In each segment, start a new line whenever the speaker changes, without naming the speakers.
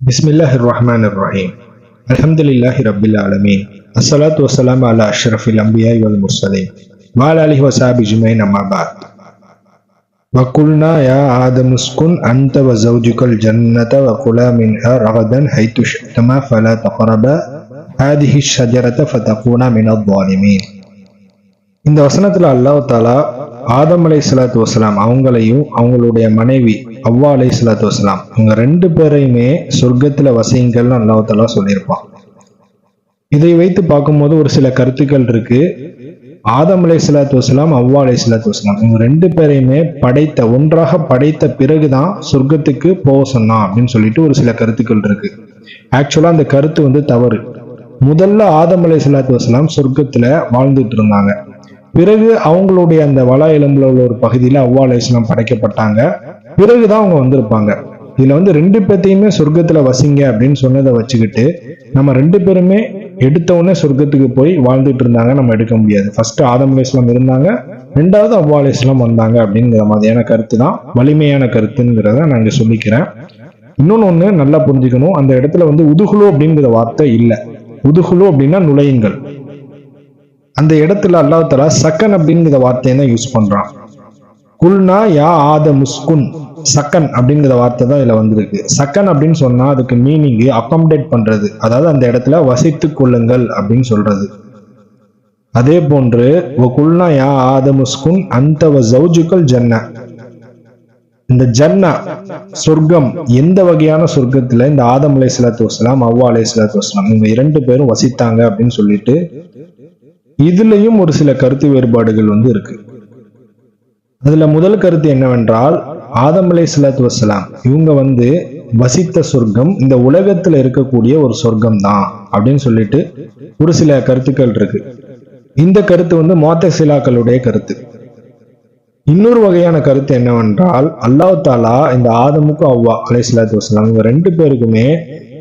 بسم الله الرحمن الرحيم الحمد لله رب العالمين الصلاة والسلام على أشرف الأنبياء والمرسلين وعلى آله وصحبه أجمعين أما بعد وقلنا يا آدم اسكن أنت وزوجك الجنة وكلا منها رغدا حيث شئتما فلا تقربا هذه الشجرة فتكونا من الظالمين இந்த வசனத்துல அல்லாஹ் தாலா ஆதம் அலை சலாத்து வசலாம் அவங்களையும் அவங்களுடைய மனைவி அவ்வா அலை சலாத்து வசலாம் இவங்க ரெண்டு பேரையுமே சொர்க்கத்தில் வசிங்கள்னு அல்லாஹ் சொல்லியிருப்பான். இதை வைத்து பார்க்கும்போது ஒரு சில கருத்துக்கள் இருக்கு. ஆதம் அலை சலாத்து வசலாம் அவ்வா அலை சலாத்து வசலாம் இவங்க ரெண்டு பேரையுமே படைத்த ஒன்றாக படைத்த பிறகுதான் சொர்க்கத்துக்கு போக சொன்னான் அப்படின்னு சொல்லிட்டு ஒரு சில கருத்துக்கள் இருக்கு. ஆக்சுவலா அந்த கருத்து வந்து தவறு. முதல்ல ஆதம் அலை சலாத்து வசலாம் சொர்க்கத்துல வாழ்ந்துட்டு இருந்தாங்க. பிறகு அவங்களுடைய அந்த வள எலும்புல உள்ள ஒரு பகுதியில அவ்வா இஸ்லாம் படைக்கப்பட்டாங்க. பிறகுதான் அவங்க வந்திருப்பாங்க. இதுல வந்து ரெண்டு பேர்த்தையுமே சொர்க்கத்துல வசிங்க அப்படின்னு சொன்னதை வச்சுக்கிட்டு நம்ம ரெண்டு பேருமே எடுத்த உடனே சொர்க்கத்துக்கு போய் வாழ்ந்துட்டு இருந்தாங்க. நம்ம எடுக்க முடியாது. ஃபர்ஸ்ட் ஆதம் அலை இஸ்லாம் இருந்தாங்க. ரெண்டாவது அவ்வா இஸ்லாம் வந்தாங்க அப்படிங்கிற மாதிரியான கருத்து தான் வலிமையான கருத்துங்கிறத நான் இங்க சொல்லிக்கிறேன். இன்னொன்னு ஒண்ணு நல்லா புரிஞ்சுக்கணும். அந்த இடத்துல வந்து உதுகுலு அப்படிங்கிற வார்த்தை இல்லை. உதுகுலு அப்படின்னா நுழையுங்கள். அந்த இடத்துல அல்லாஹ் சக்கன் அப்படிங்கிற வார்த்தையை தான் யூஸ் பண்றான். குல்னா யா ஆத முஸ்குன் சக்கன் அப்படிங்கிற வார்த்தை தான் இதுல வந்திருக்கு. சக்கன் அப்படின்னு சொன்னா அதுக்கு மீனிங் அக்காமடேட் பண்றது. அதாவது அந்த இடத்துல வசித்து கொள்ளுங்கள் அப்படின்னு சொல்றது. அதே போன்று குல்னா யா ஆத முஸ்குன் அந்த ஜவுஜுக்கள் ஜன்ன. இந்த ஜன்னா சொர்க்கம் எந்த வகையான சொர்க்கத்துல இந்த ஆதம் அலை சலாத்து வஸ்லாம் அவ்வா அலை சலாத்து வஸ்லாம் இவங்க இரண்டு பேரும் வசித்தாங்க அப்படின்னு சொல்லிட்டு இதுலயும் ஒரு சில கருத்து வேறுபாடுகள் வந்து இருக்கு. அதுல முதல் கருத்து என்னவென்றால் ஆதம் அலை சலாத் வசலாம் இவங்க வந்து வசித்த சொர்க்கம் இந்த உலகத்துல இருக்கக்கூடிய ஒரு சொர்க்கம் தான் அப்படின்னு சொல்லிட்டு ஒரு சில கருத்துக்கள் இருக்கு. இந்த கருத்து வந்து மோத்த சிலாக்களுடைய கருத்து. இன்னொரு வகையான கருத்து என்னவென்றால் அல்லாஹ் தாலா இந்த ஆதமுக்கும் அவ்வா அலை சலாத் வசலாம் இவங்க ரெண்டு பேருக்குமே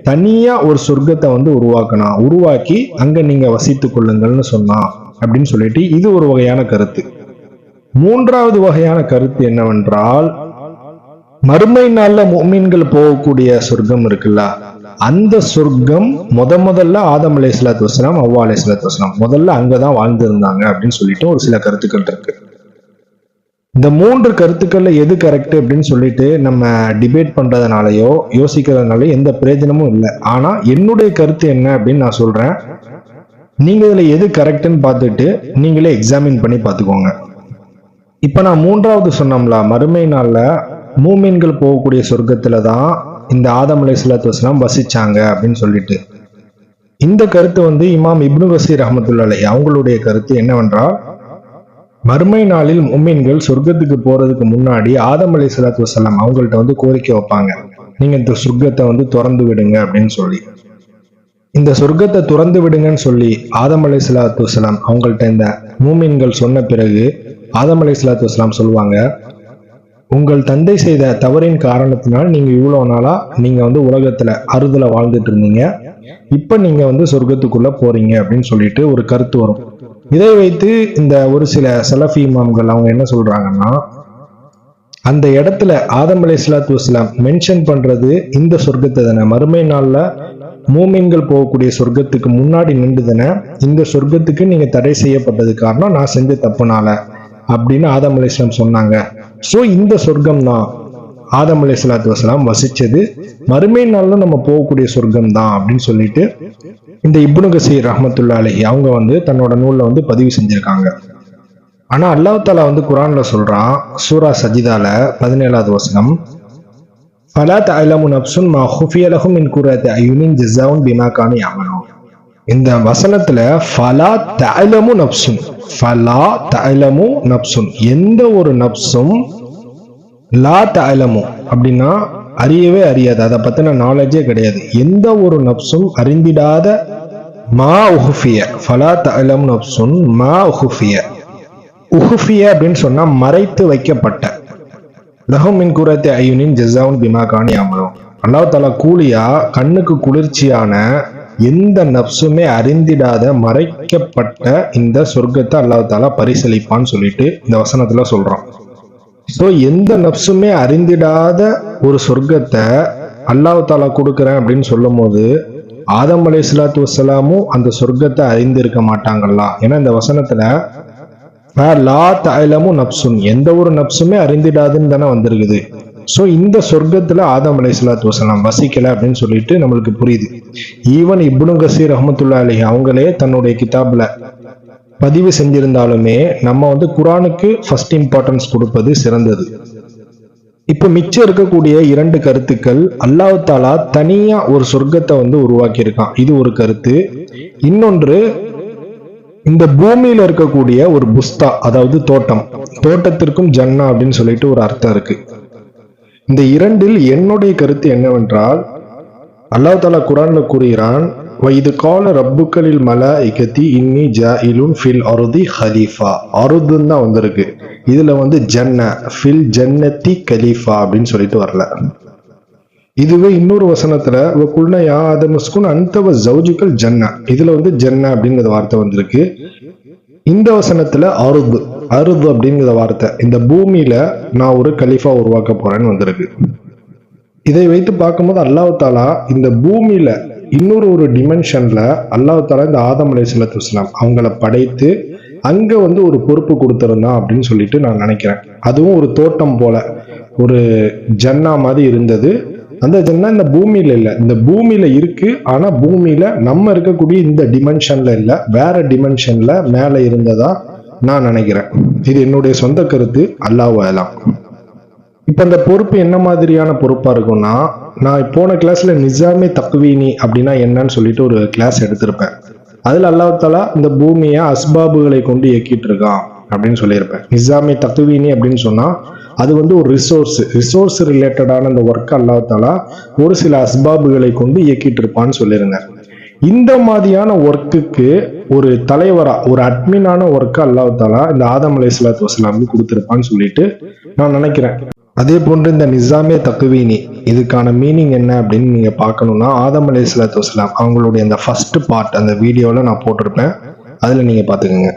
தனியா ஒரு சொர்க்கத்தை வந்து உருவாக்கினா உருவாக்கி அங்க நீங்க வசித்துக் கொள்ளுங்கள்னு சொன்னான் அப்படின்னு சொல்லிட்டு இது ஒரு வகையான கருத்து. மூன்றாவது வகையான கருத்து என்னவென்றால் மறுமை நாள்ல மோமீன்கள் போகக்கூடிய சொர்க்கம் இருக்குல்ல அந்த சொர்க்கம் முத முதல்ல ஆதம் அலை சலாத்து வசலாம் அவ்வா அலை சலாத்து முதல்ல அங்கதான் வாழ்ந்திருந்தாங்க அப்படின்னு சொல்லிட்டு ஒரு சில கருத்துக்கள் இருக்கு. இந்த மூன்று கருத்துக்கள்ல எது கரெக்ட் அப்படின்னு சொல்லிட்டு நம்ம டிபேட் பண்றதுனாலயோ யோசிக்கிறதுனாலயோ எந்த பிரயோஜனமும் இல்லை. ஆனா என்னுடைய கருத்து என்ன அப்படின்னு நான் சொல்றேன். நீங்க இதுல எது கரெக்ட்னு பார்த்துட்டு நீங்களே எக்ஸாமின் பண்ணி பார்த்துக்கோங்க. இப்ப நான் மூன்றாவது சொன்னோம்ல மறுமை நாள்ல மூமீன்கள் போகக்கூடிய சொர்க்கத்துல தான் இந்த ஆதம் அலை சலாத்து வசிச்சாங்க அப்படின்னு சொல்லிட்டு. இந்த கருத்து வந்து இமாம் இப்னு வசீர் அஹமத்துல்லா அவங்களுடைய கருத்து என்னவென்றால் மறுமை நாளில் மும்மின்கள் சொர்க்கத்துக்கு போறதுக்கு முன்னாடி ஆதம் அலி சலாத்து வசலாம் அவங்கள்ட்ட வந்து கோரிக்கை வைப்பாங்க. நீங்க இந்த சொர்க்கத்தை வந்து திறந்து விடுங்க அப்படின்னு சொல்லி. இந்த சொர்க்கத்தை திறந்து விடுங்கன்னு சொல்லி ஆதம் அலி சலாத்து வசலாம் அவங்கள்ட்ட இந்த மூமின்கள் சொன்ன பிறகு ஆதம் அலி சலாத்து வசலாம் சொல்லுவாங்க உங்கள் தந்தை செய்த தவறின் காரணத்தினால் நீங்க இவ்வளவு நாளா நீங்க வந்து உலகத்துல அறுதல வாழ்ந்துட்டு இருந்தீங்க. இப்ப நீங்க வந்து சொர்க்கத்துக்குள்ள போறீங்க அப்படின்னு சொல்லிட்டு ஒரு கருத்து வரும். இதை வைத்து இந்த ஒரு சில சலஃபி இமாம்கள் அவங்க என்ன சொல்றாங்கன்னா அந்த இடத்துல ஆதம் அலி இஸ்லாத்து வஸ்லாம் மென்ஷன் பண்றது இந்த சொர்க்கத்தை தானே. மறுமை நாளில் மூமின்கள் போகக்கூடிய சொர்க்கத்துக்கு முன்னாடி நின்றுதானே இந்த சொர்க்கத்துக்கு நீங்க தடை செய்யப்பட்டது காரணம் நான் செஞ்ச தப்புனால அப்படின்னு ஆதம் அலி இஸ்லாம் சொன்னாங்க. ஸோ இந்த சொர்க்கம் தான் ஆதம் அலி சலாத்து வசலாம் வசிச்சது மறுமை நாள்ல நம்ம போகக்கூடிய சொர்க்கம் தான் அப்படின்னு சொல்லிட்டு இந்த இப்னு கசீர் ரஹமத்துல்லா அலஹி அவங்க வந்து தன்னோட நூல்ல வந்து பதிவு செஞ்சிருக்காங்க. ஆனா அல்லாஹ் தாலா வந்து குரான்ல சொல்றான் சூரா சஜிதால பதினேழாவது வசனம் ஃபலா தஅலமு நப்சுன் மா ஹுஃபியலகும் இன் மின் அயுனின் ஜஸாவுன் பிமா கானு இந்த வசனத்துல ஃபலா தஅலமு நப்சுன் ஃபலா தஅலமு நப்சுன் எந்த ஒரு நப்சும் லா தலமோ அப்படின்னா அறியவே அறியாது. அதை பத்தின நாலேஜே கிடையாது. எந்த ஒரு நப்சும் அறிந்திடாத மா உஹுஃபிய. ஃபலா தலம் நப்சுன் மா உஹுஃபிய. உஹுஃபிய அப்படின்னு சொன்னா மறைத்து வைக்கப்பட்ட. லஹம் மின் குரத்தை ஐயுனின் ஜெசாவுன் பிமா காணி அமரும். அல்லாஹ் தலா கூலியா கண்ணுக்கு குளிர்ச்சியான எந்த நப்சுமே அறிந்திடாத மறைக்கப்பட்ட இந்த சொர்க்கத்தை அல்லாஹ் தாலா பரிசளிப்பான்னு சொல்லிட்டு இந்த வசனத்துல சொல்றான். ஸோ எந்த நப்சுமே அறிந்திடாத ஒரு சொர்க்கத்தை அல்லாஹ் தாலா கொடுக்குறேன் அப்படின்னு சொல்லும் போது ஆதம் அலை சலாத்து வசலாமும் அந்த சொர்க்கத்தை அறிந்திருக்க மாட்டாங்களா ஏன்னா இந்த வசனத்துல லா தஅலமு நப்சுன் எந்த ஒரு நப்சுமே அறிந்திடாதுன்னு தானே வந்திருக்குது. ஸோ இந்த சொர்க்கத்துல ஆதம் அலை சலாத்து வசலாம் வசிக்கல அப்படின்னு சொல்லிட்டு நம்மளுக்கு புரியுது. ஈவன் இப்னு கசீர் அஹமத்துல்லா அலி அவங்களே தன்னுடைய கிதாப்ல பதிவு செஞ்சிருந்தாலுமே நம்ம வந்து குரானுக்கு ஃபர்ஸ்ட் இம்பார்ட்டன்ஸ் கொடுப்பது சிறந்தது. இப்ப மிச்சம் இருக்கக்கூடிய இரண்டு கருத்துக்கள் அல்லாஹ் தாலா தனியா ஒரு சொர்க்கத்தை வந்து உருவாக்கியிருக்கான். இது ஒரு கருத்து. இன்னொன்று இந்த பூமியில இருக்கக்கூடிய ஒரு புஸ்தா அதாவது தோட்டம். தோட்டத்திற்கும் ஜன்னா அப்படின்னு சொல்லிட்டு ஒரு அர்த்தம் இருக்கு. இந்த இரண்டில் என்னுடைய கருத்து என்னவென்றால் அல்லாஹ் தாலா குரான்ல கூறுகிறான் இது கால ரப்புக்களில் மல இகத்தி இன்னி ஜாயிலுன் ஃபில் அருதி ஹலீஃபா. அருதுன்னு தான் வந்திருக்கு. இதுல வந்து ஜன்ன ஃபில் ஜன்னத்தி கலீஃபா அப்படின்னு சொல்லிட்டு வரல. இதுவே இன்னொரு வசனத்துல குல்ன யா ஆதமஸ்குன் அந்தவ ஜவுஜுக்கள் ஜன்னா. இதுல வந்து ஜன்ன அப்படிங்கிற வார்த்தை வந்திருக்கு. இந்த வசனத்துல அருது அருது அப்படிங்கிற வார்த்தை. இந்த பூமியில நான் ஒரு கலீஃபா உருவாக்க போறேன்னு வந்திருக்கு. இதை வைத்து பார்க்கும்போது அல்லாஹாலா இந்த பூமியில இன்னொரு ஒரு டிமென்ஷன்ல அல்லாஹாலா இந்த ஆதம் அலை சலாத்து வஸ்லாம் அவங்கள படைத்து அங்க வந்து ஒரு பொறுப்பு கொடுத்துருந்தான் அப்படின்னு சொல்லிட்டு நான் நினைக்கிறேன். அதுவும் ஒரு தோட்டம் போல ஒரு ஜன்னா மாதிரி இருந்தது. அந்த ஜன்னா இந்த பூமியில இல்லை. இந்த பூமியில இருக்கு ஆனா பூமியில நம்ம இருக்கக்கூடிய இந்த டிமென்ஷன்ல இல்லை. வேற டிமென்ஷன்ல மேல இருந்ததா நான் நினைக்கிறேன். இது என்னுடைய சொந்த கருத்து. அல்லாஹ் அலாம். இப்போ அந்த பொறுப்பு என்ன மாதிரியான பொறுப்பாக இருக்கும்னா நான் போன கிளாஸில் நிஜாமே தக்குவீனி அப்படின்னா என்னன்னு சொல்லிட்டு ஒரு கிளாஸ் எடுத்திருப்பேன். அதில் அல்லாத்தாலா இந்த பூமியை அஸ்பாபுகளை கொண்டு இயக்கிட்டு இருக்கான் அப்படின்னு சொல்லியிருப்பேன். நிஜாமே தக்குவீனி அப்படின்னு சொன்னால் அது வந்து ஒரு ரிசோர்ஸ் ரிசோர்ஸ் ரிலேட்டடான அந்த ஒர்க் அல்லாத்தாலா ஒரு சில அஸ்பாபுகளை கொண்டு இயக்கிட்டு இருப்பான்னு சொல்லியிருந்தேன். இந்த மாதிரியான ஒர்க்குக்கு ஒரு தலைவரா ஒரு அட்மினான ஒர்க்கை அல்லாஹாலா இந்த ஆதம் அலை சலாத்து வசலாம் சொல்லிட்டு நான் நினைக்கிறேன். அதே போன்று இந்த நிசாமே தக்குவீனி இதுக்கான மீனிங் என்ன அப்படின்னு நீங்கள் பார்க்கணும்னா ஆதம் அலை அவங்களுடைய அந்த ஃபஸ்ட்டு பார்ட் அந்த வீடியோவில் நான் போட்டிருப்பேன். அதில் நீங்கள் பார்த்துக்கோங்க.